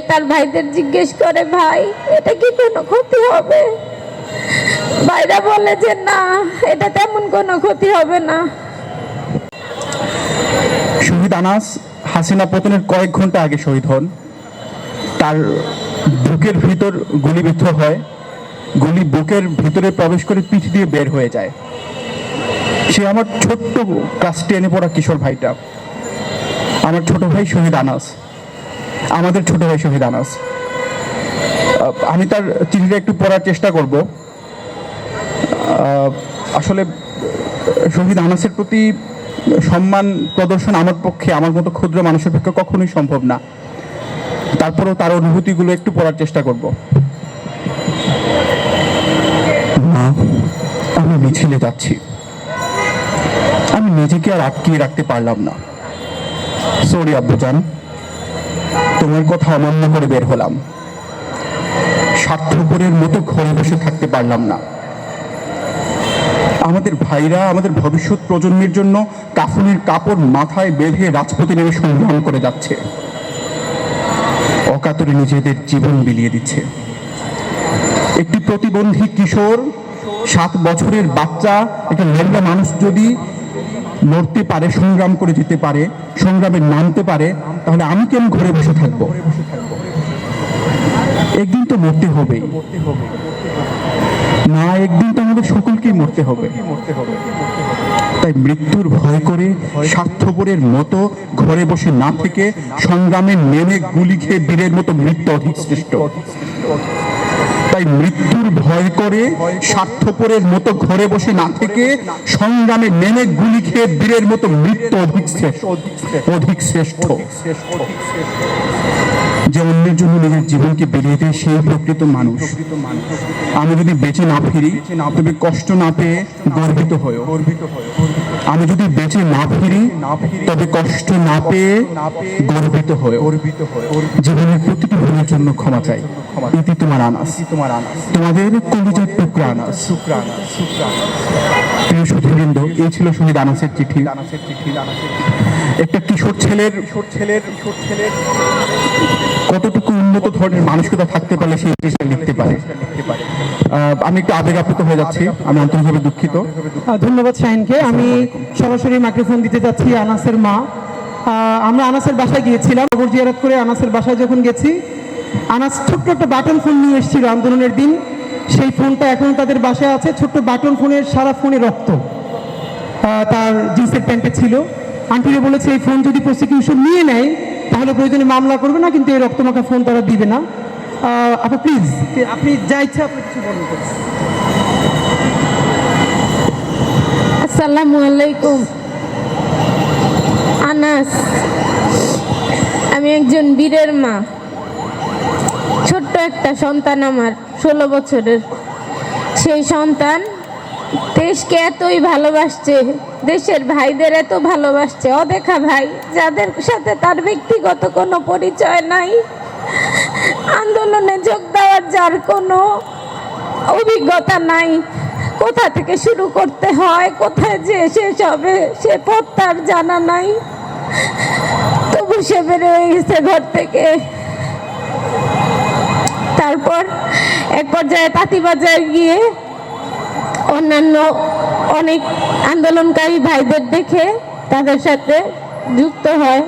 তার ভাইদের জিজ্ঞেস করে, ভাই, এটা কি কোনো ক্ষতি হবে? ভাইরা বলে যে, না, এটা তেমন কোনো ক্ষতি হবে না। শহীদ আনাস হাসিনা পতনের কয়েক ঘণ্টা আগে শহীদ হন। তার বুকের ভিতর গুলিবিদ্ধ হয়। গুলি বুকের ভিতরে প্রবেশ করে পিঠ দিয়ে বের হয়ে যায়। সে আমার ছোট্ট ক্লাস টেনে পড়া কিশোর ভাইটা। আমার ছোট ভাই শহীদ আনাস। আমাদের ছোট ভাই শহীদ আনাস আমি তার চিঠিটা একটু পড়ার চেষ্টা করব। আসলে শহীদ আনাসের প্রতি সম্মান, প্রদর্শন আমার পক্ষে আমার মতো ক্ষুদ্র মানুষের পক্ষে কখনোই সম্ভব না। তারপরেও তার অনুভূতিগুলো একটু পড়ার চেষ্টা করব। মা, আমি মিছিলে যাচ্ছি। আমি নিজেকে আর আটকিয়ে রাখতে পারলাম না। সরি আব্বুজান। তোমার কথা অমান্য করে বের হলাম। স্বার্থপরের মতো ঘরে বসে থাকতে পারলাম না। আমাদের ভাইরা আমাদের ভবিষ্যৎ প্রজন্মের জন্য কাফনের কাপড় মাথায় বেঁধে রাজপথে নেমে সংগ্রাম করে যাচ্ছে। অকাতরে নিজেদের জীবন বিলিয়ে দিচ্ছে। একটি প্রতিবন্ধী কিশোর, সাত বছরের বাচ্চা, একটা ল্যাংড়া মানুষ যদি লড়তে পারে, সংগ্রাম করে যেতে পারে, সংগ্রামে নামতে পারে, তাহলে আমি কেন ঘরে বসে থাকব। একদিন তো মরতে হবে। না, একদিন তো আমাদের সকলকেই মরতে হবে। তাই মৃত্যুর ভয় করে, স্বার্থপরের মতো ঘরে বসে না থেকে সংগ্রামে নেমে গুলি খেয়ে বীরের মতো মৃত্যু অধিক শ্রেষ্ঠ। তাই মৃত্যুর ভয় করে স্বার্থপরের মতো ঘরে বসে না থেকে সংগ্রামে নেমে গুলি খেয়ে বীরের মতো মৃত্যু অধিক শ্রেষ্ঠ অধিক শ্রেষ্ঠ। যে অন্যের জন্য নিজের জীবনকে বেরিয়ে দেয় সেই প্রকৃত মানুষ। আমি যদি বেঁচে না ফিরি তবে কষ্ট না পেয়ে গর্বিত হয়ে। আমি যদি বেঁচে না ফিরি, তবে কষ্ট না পেয়ে গর্বিত হয়ে জীবনের প্রতিটি ভুলের জন্য ক্ষমা চাই। ইতি তোমার আনাস। তোমার আনাস তোমাদের কলিজার টুকরা আনাস। প্রিয় এই ছিল শহীদ আনাসের চিঠি। একটা কিশোর ছেলের কিশোর ছেলের কিশোর ছেলের কতটুকু উন্নত ধরনের মানসিকতা থাকতে পারলে সেই জিনিসটা লিখতে পারে। আমি একটু আবেগ আপ্লুত হয়ে যাচ্ছি। আমি আন্তরিকভাবে দুঃখিত। ধন্যবাদ শাহিনকে। আমি সরাসরি মাইক্রোফোন দিতে যাচ্ছি আনাসের মা। আমরা আনাসের বাসায় গিয়েছিলাম খবর জিয়ারত করে আনাসের বাসায় যখন গেছি আনাস ছোট্ট একটা বাটন ফোন নিয়ে এসেছিল আন্দোলনের দিন। সেই ফোনটা এখন তাদের বাসায় আছে ছোট্ট বাটন ফোনের সারা ফোনে রক্ত। তার জিন্সের প্যান্টে ছিল। আন্টিরে বলেছে এই ফোন যদি প্রসিকিউশন নিয়ে নেয় তাহলে প্রয়োজনে মামলা করবে না কিন্তু এই রক্তমাখা ফোন তারা দিবে না। আহ, আপা প্লিজ আপনি যা ইচ্ছা আপনি কিছু বলুন আসসালামু আলাইকুম। আনাস, আমি একজন বীরের মা। ছোট্ট একটা সন্তান আমার, ষোলো বছরের। সেই সন্তান দেশকে এতই ভালোবাসছে, দেশের ভাইদের এত ভালোবাসছে। অদেখা ভাই, যাদের সাথে তার ব্যক্তিগত কোনো পরিচয় নাই, আন্দোলনে যোগ দেওয়ার যার কোনো অভিজ্ঞতা নাই। কোথা থেকে শুরু করতে হয়? কোথায় যে শেষ হবে, সে পথ তার জানা নাই। তবু সে বের হয়ে গেছে ঘর থেকে। তারপর এক পর্যায়ে তাঁতিবাজার গিয়ে অন্যান্য অনেক আন্দোলনকারী ভাইদের দেখে তাদের সাথে যুক্ত হয়।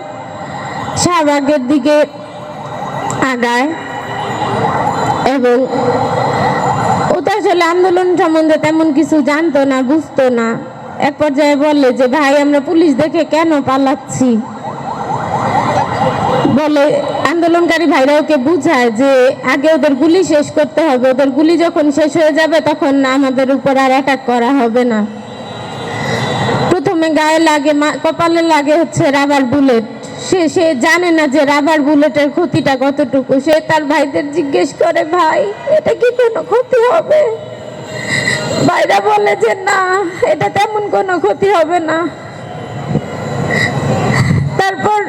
শাহবাগের দিকে আগায় এবং তো আসলে আন্দোলন সম্বন্ধে তেমন কিছু জানতো না, বুঝতো না। এক পর্যায়ে বলে যে, ভাই, আমরা পুলিশ দেখে কেন পালাচ্ছি? বলে, আন্দোলনকারী ভাইরা ওকে বুঝায় যে, আগে ওদের গুলি শেষ করতে হবে। ওদের গুলি যখন শেষ হয়ে যাবে, তখন আমাদের উপর আর অ্যাটাক করা হবে না। প্রথমে গায়ে লাগে কপালে লাগে হচ্ছে রাবার বুলেট সে সে জানে না যে রাবার বুলেটের ক্ষতিটা কতটুকু। সে তার ভাইদের জিজ্ঞেস করে, ভাই, এটা কি কোনো ক্ষতি হবে? ভাইরা বলে যে, না, এটা তেমন কোনো ক্ষতি হবে না। তারপর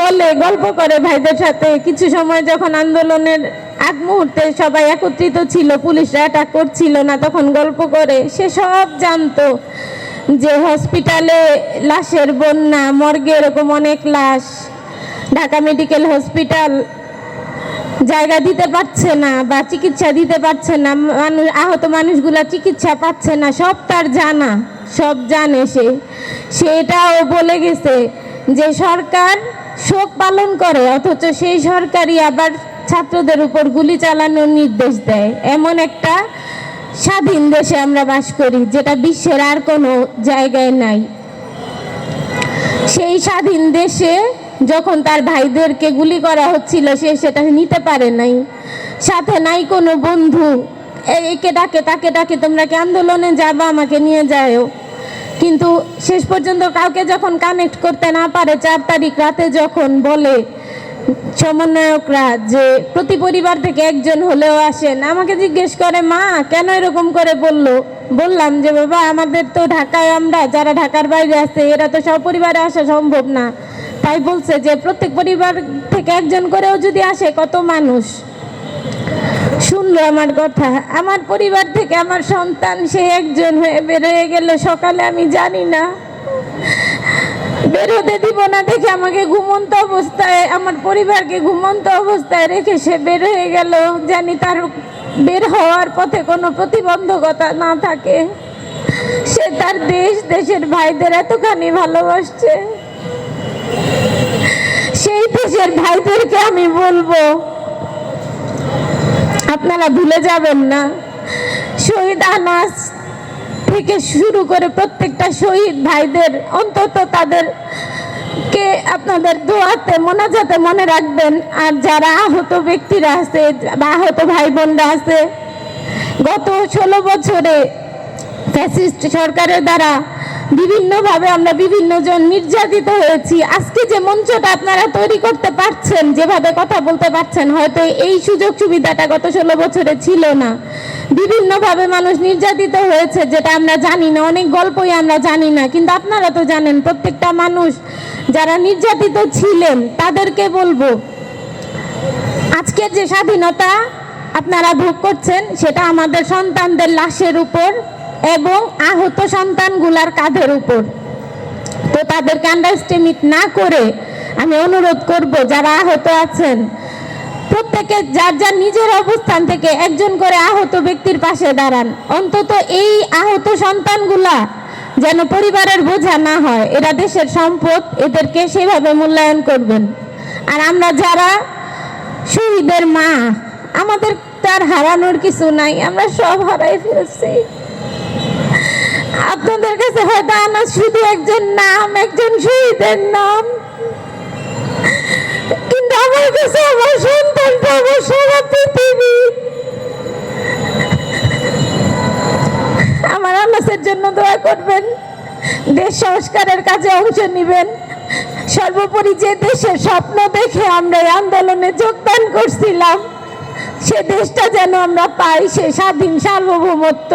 বলে, গল্প করে ভাইদের সাথে। কিছু সময় যখন আন্দোলনের এক মুহূর্তে সবাই একত্রিত ছিল, পুলিশরা অ্যাটাক করছিল না, তখন গল্প করে। সে সব জানতো। যে হসপিটালে লাশের বন্যা, মর্গে এরকম অনেক লাশ, ঢাকা মেডিকেল হসপিটাল জায়গা দিতে পারছে না বা চিকিৎসা দিতে পারছে না, মানুষ, আহত মানুষগুলা চিকিৎসা পাচ্ছে না, সব তার জানা, সব জানে সে। সেটাও বলে গেছে যে সরকার শোক পালন করে, অথচ সেই সরকারই আবার ছাত্রদের উপর গুলি চালানোর নির্দেশ দেয়। এমন একটা স্বাধীন দেশে আমরা বাস করি, যেটা বিশ্বের আর কোনো জায়গায় নাই। সেই স্বাধীন দেশে যখন তার ভাইদেরকে গুলি করা হচ্ছিল, সে সেটা নিতে পারে নাই। সাথে নাই কোনো বন্ধু। একে ডাকে, তাকে ডাকে, তোমরা কি আন্দোলনে যাবা, আমাকে নিয়ে যাও কিন্তু শেষ পর্যন্ত কাউকে যখন কানেক্ট করতে না পারে, চার তারিখ রাতে যখন বলে সমন্বয়করা যে প্রতি পরিবার থেকে একজন হলেও আসেন, আমাকে জিজ্ঞেস করে, মা, কেন এরকম করে বলল? বললাম যে, বাবা, আমাদের তো ঢাকায় আমরা, যারা ঢাকার বাইরে আছে, এরা তো সব পরিবারে আসা সম্ভব না। তাই বলছে যে, প্রত্যেক পরিবার থেকে একজন করেও যদি আসে, কত মানুষ? শুনলো আমার কথা। আমার পরিবার থেকে আমার সন্তান, সে একজন হয়ে বেরোয় গেল, সকালে আমি জানি না। বেরোতে দিব না, দেখে আমাকে ঘুমন্ত অবস্থায়, আমার পরিবারকে ঘুমন্ত অবস্থায় রেখে সে বের হয়ে গেল। জানি তার বের হওয়ার পথে কোনো প্রতিবন্ধকতা না থাকে। সে তার দেশ, দেশের ভাইদের এতখানি ভালোবাসছে। সেই দেশের ভাইদেরকে আমি বলব, আপনারা ভুলে যাবেন না। শহীদ আনাস থেকে শুরু করে প্রত্যেকটা শহীদ ভাইদের অন্তত তাদের কে আপনাদের দোয়াতে, মোনাজাতে মনে রাখবেন। আর যারা আহত ব্যক্তিরা আছে, বা আহত ভাই বোনরা আছে, গত ষোলো বছরে ফ্যাসিস্ট সরকারের দ্বারা বিভিন্নভাবে আমরা বিভিন্ন জন নির্যাতিত হয়েছি। আজকে যে মঞ্চটা আপনারা তৈরি করতে পারছেন, যেভাবে কথা বলতে পারছেন, হয়তো এই সুযোগ সুবিধাটা গত ষোলো বছরে ছিল না। বিভিন্নভাবে মানুষ নির্যাতিত হয়েছে, যেটা আমরা জানি না, অনেক গল্পই আমরা জানি না, কিন্তু আপনারা তো জানেন, প্রত্যেকটা মানুষ যারা নির্যাতিত ছিলেন, তাদেরকে বলব, আজকের যে স্বাধীনতা আপনারা ভোগ করছেন, সেটা আমাদের সন্তানদের লাশের উপর এবং আহত সন্তানগুলার কাঁধের উপর। তো তাদেরকে আন্ডারস্টিমেট না করে আমি অনুরোধ করব, যারা আহত আছেন প্রত্যেকে যার যার নিজের অবস্থান থেকে একজন করে আহত ব্যক্তির পাশে দাঁড়ান। অন্তত এই আহত সন্তানগুলা যেন পরিবারের বোঝা না হয়, এরা দেশের সম্পদ, এদেরকে সেভাবে মূল্যায়ন করবেন। আর আমরা যারা শহীদের মা, আমাদের তার হারানোর কিছু নাই, আমরা সব হারাই ফেলছি। আপনাদের কাছে হয়তো আনাস শুধু একজন নাম, একজন শহীদের নাম। কিন্তু আমার কাছে আমার আমার আনাসের জন্য দোয়া করবেন। দেশ সংস্কারের কাজে অংশ নেবেন। সর্বোপরি যে দেশের স্বপ্ন দেখে আমরা এই আন্দোলনে যোগদান করছিলাম, সে দেশটা যেন আমরা পাই, সে স্বাধীন সার্বভৌমত্ব,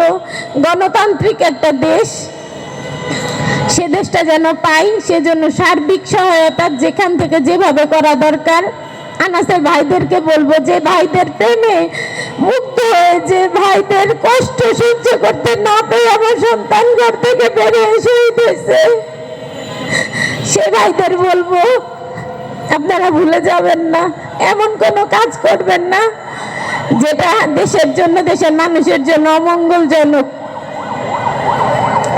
গণতান্ত্রিক একটা দেশ। সে দেশটা যেন পাই, সেজন্য সার্বিক সহায়তা যেখান থেকে যেভাবে করা দরকার আনাসের ভাইদেরকে বলব, যে ভাইদের প্রেমে মুক্ত হয়ে, যে ভাইদের কষ্ট সহ্য করতে না পেরে আমার সন্তান ঘর থেকে বেরিয়ে শহীদ হয়েছে সে ভাইদের বলব, আপনারা ভুলে যাবেন না, এমন কোনো কাজ করবেন না, যেটা দেশের জন্য, দেশের মানুষের জন্য অমঙ্গলজনক।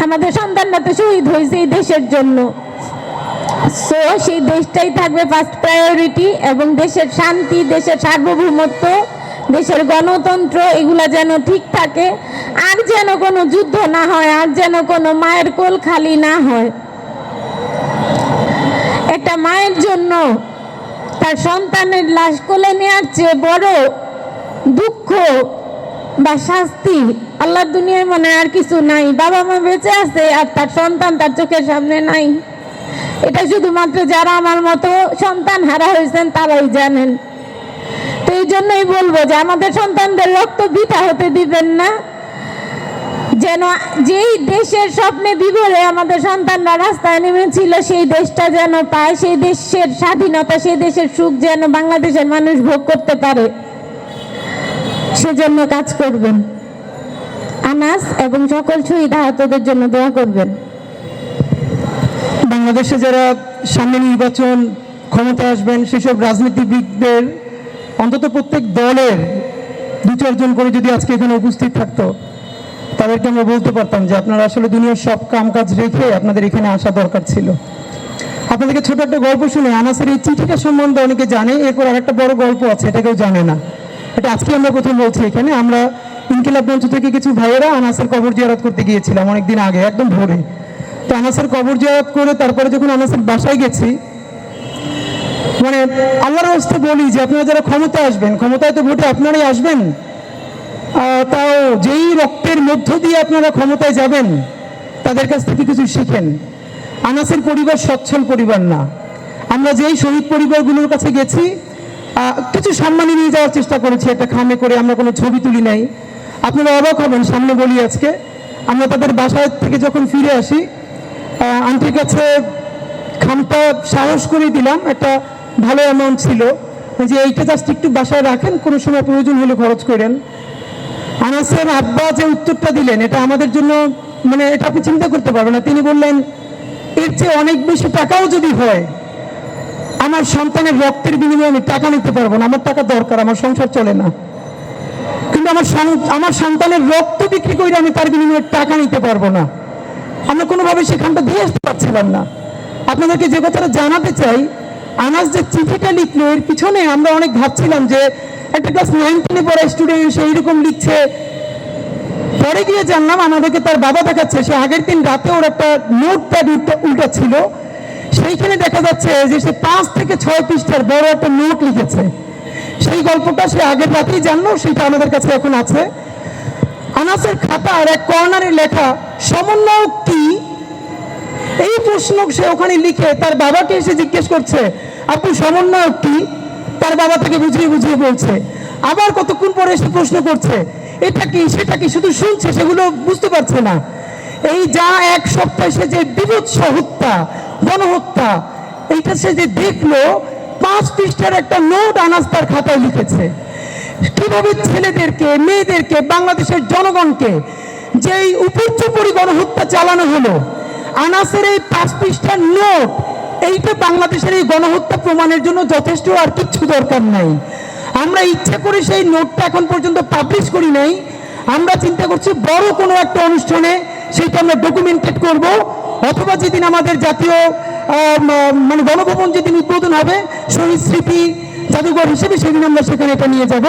আমাদের সন্তানরা তো শহীদ হয়েছে এই দেশের জন্য। সো সেই দেশটাই থাকবে ফার্স্ট প্রায়োরিটি এবং দেশের শান্তি, দেশের সার্বভৌমত্ব, দেশের গণতন্ত্র, এগুলা যেন ঠিক থাকে, আর যেন কোনো যুদ্ধ না হয়, আর যেন কোনো মায়ের কোল খালি না হয়। একটা মায়ের জন্য তার সন্তানের লাশ কোলে নেওয়ার চেয়ে বড় দুঃখ বা শাস্তি আল্লাহ দুনিয়ায় মনে আর কিছু নাই। বাবা মা বেঁচে আছে আর তার সন্তান তার চোখের সামনে নাই। এটা শুধুমাত্র যারা আমার মতো সন্তান হারা হয়েছেন তারাই জানেন। তো এই জন্যই বলব যে আমাদের সন্তানদের রক্ত বৃথা হতে দিবেন না। যেন যেই দেশের স্বপ্নে বিভোরে আমাদের সন্তানরা রাস্তায় নেমেছিল, সেই দেশটা যেন পায়, সেই দেশের স্বাধীনতা, সেই দেশের সুখ যেন বাংলাদেশের মানুষ ভোগ করতে পারে। সেজন্য কাজ করবেন। আনাস এবং সকল শহীদ আহতদের জন্য দোয়া করবেন। বাংলাদেশে যারা সামনে নির্বাচন ক্ষমতা আসবেন, সেসব রাজনীতিবিদদের অন্তত প্রত্যেক দলের দু চারজন করে যদি আজকে এখানে উপস্থিত থাকতো, তাদেরকে আমরা বলতে পারতাম যে আপনারা আসলে দুনিয়ার সব কাম কাজ রেখে আপনাদের এখানে আসা দরকার ছিল। আপনাদেরকে ছোট একটা গল্প শুনে আনাসের এই চিঠিটা সম্বন্ধে অনেকে জানে, এরপর আর একটা বড় গল্প আছে, এটা কেউ জানে না। এটা আজকে আমরা প্রথম বলছি এখানে, আমরা ইনকিলাব মঞ্চ থেকে কিছু ভাইয়েরা আনাসের কবর জিয়ারত করতে গিয়েছিলাম অনেকদিন আগে, একদম ভোরে। তো আনাসের কবর জিয়ারত করে তারপরে যখন আনাসের বাসায় গেছি মানে আল্লাহর অবস্থা বলি যে, আপনারা যারা ক্ষমতায় আসবেন, ক্ষমতায় তো ভোটে আপনারাই আসবেন তাও যেই রক্তের মধ্য দিয়ে আপনারা ক্ষমতায় যাবেন, তাদের কাছ থেকে কিছু শিখেন। আনাসের পরিবার সচ্ছল পরিবার না। আমরা যেই শহীদ পরিবারগুলোর কাছে গেছি কিছু সম্মানী নিয়ে যাওয়ার চেষ্টা করেছি, একটা খামে করে আমরা কোনো ছবি তুলি নাই। আপনারা অবাক হবেন, সামনে বলি আজকে, আমরা তাদের বাসায় থেকে যখন ফিরে আসি আন্টির কাছে খামটা সাহস করে দিলাম। একটা ভালো অ্যামাউন্ট ছিল। যে এইটা জাস্ট একটু বাসায় রাখেন, কোনো সময় প্রয়োজন হলে খরচ করেন। আনাসের আব্বা যে উত্তরটা দিলেন, এটা আমাদের জন্য মানে এটা আপনি চিন্তা করতে পারবেন না। তিনি বললেন, এর চেয়ে অনেক বেশি টাকাও যদি হয়, আমার সন্তানের রক্তের বিনিময়ে আমি টাকা নিতে পারব না। আমার টাকা দরকার, আমার সংসার চলে না। কিন্তু আমার আমার সন্তানের রক্ত বিক্রি করে আমি তার বিনিময়ে টাকা নিতে পারব না। আমরা কোনোভাবে সেখানটা দিয়ে আসতে পারছিলাম না। আপনাদেরকে যে কথাটা জানাতে চাই, আনাস যে চিঠিটা লিখলো, এর পিছনে আমরা অনেক ভাবছিলাম যে একটা ক্লাস নাইন টেনে পড়া স্টুডেন্ট সে এইরকম লিখছে। পরে গিয়ে জানলাম আমাদেরকে তার বাবা দেখাচ্ছে, সে আগের দিন রাতে ওর একটা নোট প্যাড উল্টা ছিল সেইখানে দেখা যাচ্ছে যে সে পাঁচ থেকে ছয় পৃষ্ঠার বড় একটা নোট লিখেছে। সেই গল্পটা সে আগের রাতেই জানলো, সেটা আমাদের কাছে এখন আছে। আনাসের খাতার এক কর্নারে লেখা, সমন্বয়ক কি? এই প্রশ্ন সে ওখানে লিখে তার বাবাকে এসে জিজ্ঞেস করছে আপনি সমন্বয়ক কি? তার বাবা তাকে বুঝিয়ে বুঝিয়ে বলছে, আবার কতক্ষণ পরে এসে প্রশ্ন করছে, এটা কি, সেটা কি শুধু শুনছে, সেগুলো বুঝতে পারছে না। এই যা এক সপ্তাহে সে যে বিভৎস হত্যা গণহত্যা এইটা সে যে দেখল, পাঁচ পৃষ্ঠার একটা নোট আনাস তার খাতায় লিখেছে। কীভাবে ছেলেদেরকে, মেয়েদেরকে, বাংলাদেশের জনগণকে যেই উপর্যুপরি গণহত্যা চালানো হলো, আনাসের এই পাঁচ পৃষ্ঠার নোট, এইটা বাংলাদেশের এই গণহত্যা প্রমাণের জন্য যথেষ্ট আর কিচ্ছু দরকার নাই। আমরা ইচ্ছা করে সেই নোটটা এখন পর্যন্ত পাবলিশ করি নাই। আমরা চিন্তা করছি বড় কোনো একটা অনুষ্ঠানে সেইটা আমরা ডকুমেন্টেড করব, অথবা যেদিন আমাদের জাতীয় মানে গণভবন যেদিন উদ্বোধন হবে, শহীদ স্মৃতি জাদুঘর হিসেবে সেদিন আমরা সেখানে এটা নিয়ে যাব।